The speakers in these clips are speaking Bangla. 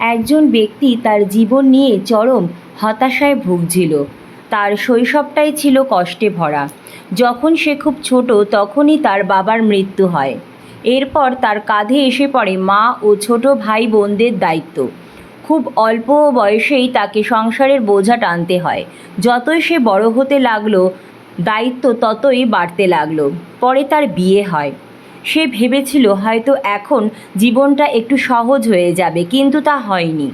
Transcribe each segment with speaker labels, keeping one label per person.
Speaker 1: একজন ব্যক্তি তার জীবন নিয়ে চরম হতাশায় ভুগছিল। তার শৈশবটাই ছিল কষ্টে ভরা। যখন সে খুব ছোট, তখনই তার বাবার মৃত্যু হয়। এরপর তার কাঁধে এসে পড়ে মা ও ছোট ভাই বোনদের দায়িত্ব। খুব অল্প বয়সেই তাকে সংসারের বোঝা টানতে হয়। যতই সে বড় হতে লাগল, দায়িত্ব ততই বাড়তে লাগল। পরে তার বিয়ে হয়। সে ভেবেছিল হয়তো এখন জীবনটা একটু সহজ হয়ে যাবে, কিন্তু তা হয়নি।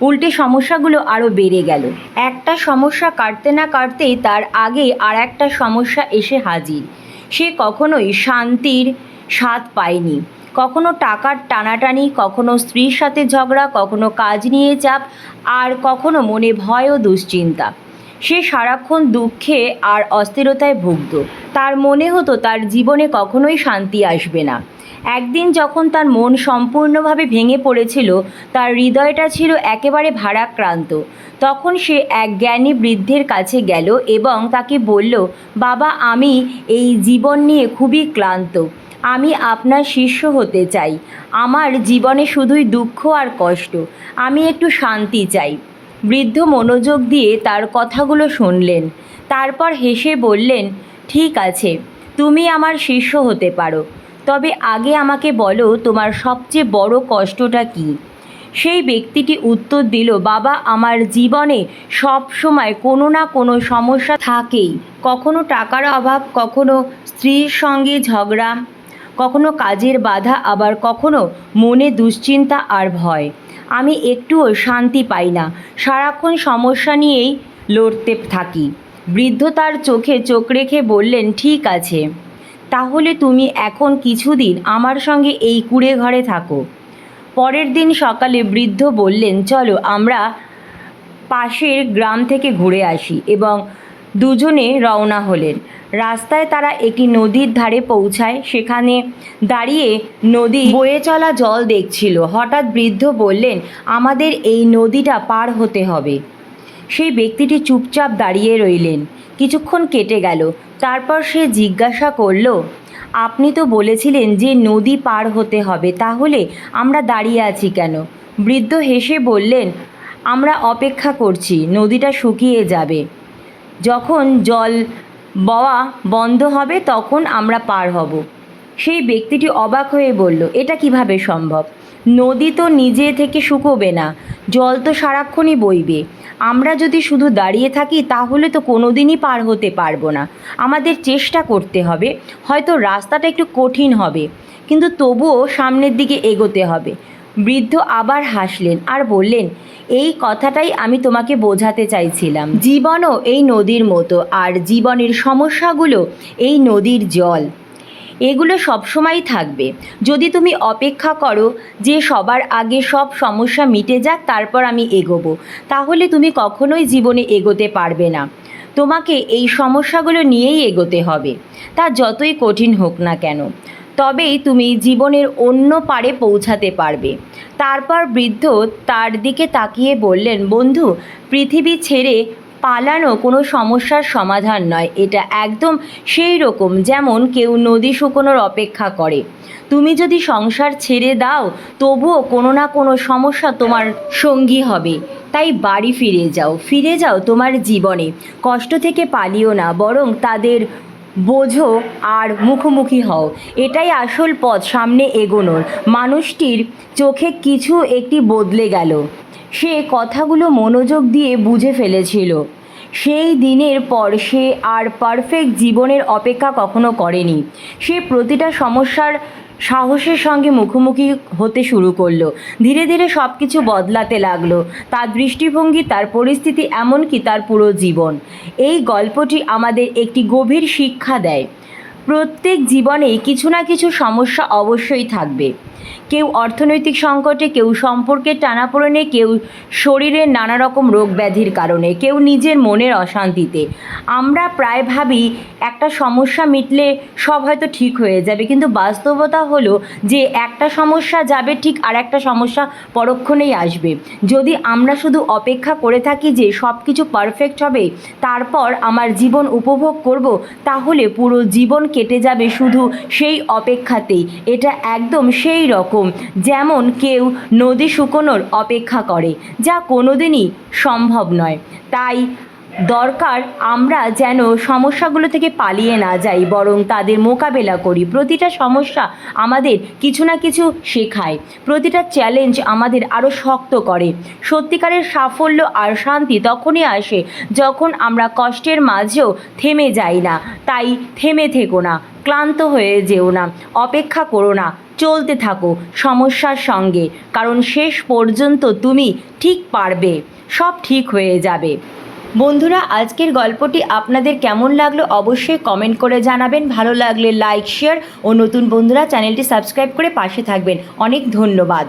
Speaker 1: উল্টে সমস্যাগুলো আরও বেড়ে গেল। একটা সমস্যা কাটতে না কাটতেই তার আগে আর একটা সমস্যা এসে হাজির। সে কখনোই শান্তির স্বাদ পায়নি। কখনো টাকার টানাটানি, কখনো স্ত্রীর সাথে ঝগড়া, কখনো কাজ নিয়ে চাপ, আর কখনো মনে ভয় ও দুশ্চিন্তা। সে সারাক্ষণ দুঃখে আর অস্থিরতায় ভুগত। তার মনে হতো তার জীবনে কখনোই শান্তি আসবে না। একদিন যখন তার মন সম্পূর্ণভাবে ভেঙে পড়েছিল, তার হৃদয়টা ছিল একেবারে ভারাক্রান্ত। তখন সে এক জ্ঞানী বৃদ্ধের কাছে গেল এবং তাকে বলল, বাবা, আমি এই জীবন নিয়ে খুবই ক্লান্ত। আমি আপনার শিষ্য হতে চাই। আমার জীবনে শুধুই দুঃখ আর কষ্ট। আমি একটু শান্তি চাই। বৃদ্ধ মনোযোগ দিয়ে তার কথাগুলো শুনলেন। তারপর হেসে বললেন, ঠিক আছে, তুমি আমার শিষ্য হতে পারো। তবে আগে আমাকে বলো তোমার সবচেয়ে বড় কষ্টটা কী? সেই ব্যক্তিটি উত্তর দিল, বাবা, আমার জীবনে সব সময় কোনো না কোনো সমস্যা থাকেই। কখনো টাকার অভাব, কখনো স্ত্রীর সঙ্গে ঝগড়া, কখনো কাজের বাধা, আবার কখনো মনে দুশ্চিন্তা আর ভয়। আমি একটুও শান্তি পাই না। সারাক্ষণ সমস্যা নিয়েই লড়তে থাকি। বৃদ্ধ তার চোখে চোখ রেখে বললেন, ঠিক আছে। তাহলে তুমি এখন কিছুদিন আমার সঙ্গে এই কুড়ে ঘরে থাকো। পরের দিন সকালে বৃদ্ধ বললেন, চলো, আমরা পাশের গ্রাম থেকে ঘুরে আসি এবং দুজনে রওনা হলেন। রাস্তায় তারা একটি নদীর ধারে পৌঁছায়। সেখানে দাঁড়িয়ে নদী বয়ে চলা জল দেখছিল। হঠাৎ বৃদ্ধ বললেন, আমাদের এই নদীটা পার হতে হবে। সেই ব্যক্তিটি চুপচাপ দাঁড়িয়ে রইলেন। কিছুক্ষণ কেটে গেল। তারপর সে জিজ্ঞাসা করল, আপনি তো বলেছিলেন যে নদী পার হতে হবে, তাহলে আমরা দাঁড়িয়ে আছি কেন? বৃদ্ধ হেসে বললেন, আমরা অপেক্ষা করছি, নদীটা শুকিয়ে যাবে। যখন জল বওয়া বন্ধ হবে তখন আমরা পার হব। সেই ব্যক্তিটি অবাক হয়ে বলল, এটা কীভাবে সম্ভব? নদী তো নিজে থেকে শুকোবে না, জল তো সারাক্ষণই বইবে। আমরা যদি শুধু দাঁড়িয়ে থাকি তাহলে তো কোনো দিনই পার হতে পারব না। আমাদের চেষ্টা করতে হবে, হয়তো রাস্তাটা একটু কঠিন হবে, কিন্তু তবুও সামনের দিকে এগোতে হবে। বৃদ্ধ আবার হাসলেন আর বললেন, এই কথাটাই আমি তোমাকে বোঝাতে চাইছিলাম। জীবনও এই নদীর মতো আর জীবনের সমস্যাগুলো এই নদীর জল। এগুলো সবসময়ই থাকবে। যদি তুমি অপেক্ষা করো যে সবার আগে সব সমস্যা মিটে যাক, তারপর আমি এগোবো। তাহলে তুমি কখনোই জীবনে এগোতে পারবে না। তোমাকে এই সমস্যাগুলো নিয়েই এগোতে হবে। তা যতই কঠিন হোক না কেন। তবেই তুমি জীবনের অন্য পারে পৌঁছাতে পারবে। তারপর বৃদ্ধ তার দিকে তাকিয়ে বললেন, বন্ধু, পৃথিবী ছেড়ে পালানো কোনো সমস্যার সমাধান নয়। এটা একদম সেই রকম যেমন কেউ নদী শুকোনোর অপেক্ষা করে। তুমি যদি সংসার ছেড়ে দাও, তবুও কোনো না কোনো সমস্যা তোমার সঙ্গী হবে। তাই বাড়ি ফিরে যাও। ফিরে যাও তোমার জীবনে। কষ্ট থেকে পালিও না, বরং তাদের বোঝো আর মুখোমুখি হও। এটাই আসল পথ সামনে এগোনোর। মানুষটির চোখে কিছু একটি বদলে গেল। সে কথাগুলো মনোযোগ দিয়ে বুঝে ফেলেছিল। সেই দিনের পর সে আর পারফেক্ট জীবনের অপেক্ষা কখনো করেনি। সে প্রতিটা সমস্যার সাহসের সঙ্গে মুখোমুখি হতে শুরু করল। ধীরে ধীরে সব কিছু বদলাতে লাগল। তার দৃষ্টিভঙ্গি, তার পরিস্থিতি, এমনকি তার পুরো জীবন। এই গল্পটি আমাদের একটি গভীর শিক্ষা দেয়। প্রত্যেক জীবনেই কিছু না কিছু সমস্যা অবশ্যই থাকবে। কেউ অর্থনৈতিক সংকটে, কেউ সম্পর্কের টানাপোড়েনে, কেউ শরীরের নানা রকম রোগ ব্যাধির কারণে, কেউ নিজের মনের অশান্তিতে। আমরা প্রায় ভাবি একটা সমস্যা মিটলে সব হয়তো ঠিক হয়ে যাবে, কিন্তু বাস্তবতা হলো যে একটা সমস্যা যাবে ঠিক আর একটা সমস্যা পরক্ষণেই আসবে। যদি আমরা শুধু অপেক্ষা করে থাকি যে সব কিছু পারফেক্ট হবে, তারপর আমার জীবন উপভোগ করব, তাহলে পুরো জীবন কেটে যাবে শুধু সেই অপেক্ষাতেই। এটা একদম সেই রকম যেমন কেউ নদী শুকোনোর অপেক্ষা করে, যা কোনোদিনই সম্ভব নয়। তাই দরকার আমরা যেন সমস্যাগুলো থেকে পালিয়ে না যাই, বরং তাদের মোকাবেলা করি। প্রতিটা সমস্যা আমাদের কিছু না কিছু শেখায়। প্রতিটা চ্যালেঞ্জ আমাদের আরও শক্ত করে। সত্যিকারের সাফল্য আর শান্তি তখনই আসে যখন আমরা কষ্টের মাঝেও থেমে যাই না। তাই থেমে থেকো না, ক্লান্ত হয়ে যেও না, অপেক্ষা করো না, চলতে থাকো সমস্যার সঙ্গে। কারণ শেষ পর্যন্ত তুমি ঠিক পারবে, সব ঠিক হয়ে যাবে। বন্ধুরা, আজকের গল্পটি আপনাদের কেমন লাগল অবশ্যই কমেন্ট করে জানাবেন। ভালো লাগলে লাইক শেয়ার ও নতুন বন্ধুরা চ্যানেলটি সাবস্ক্রাইব করে পাশে থাকবেন। অনেক ধন্যবাদ।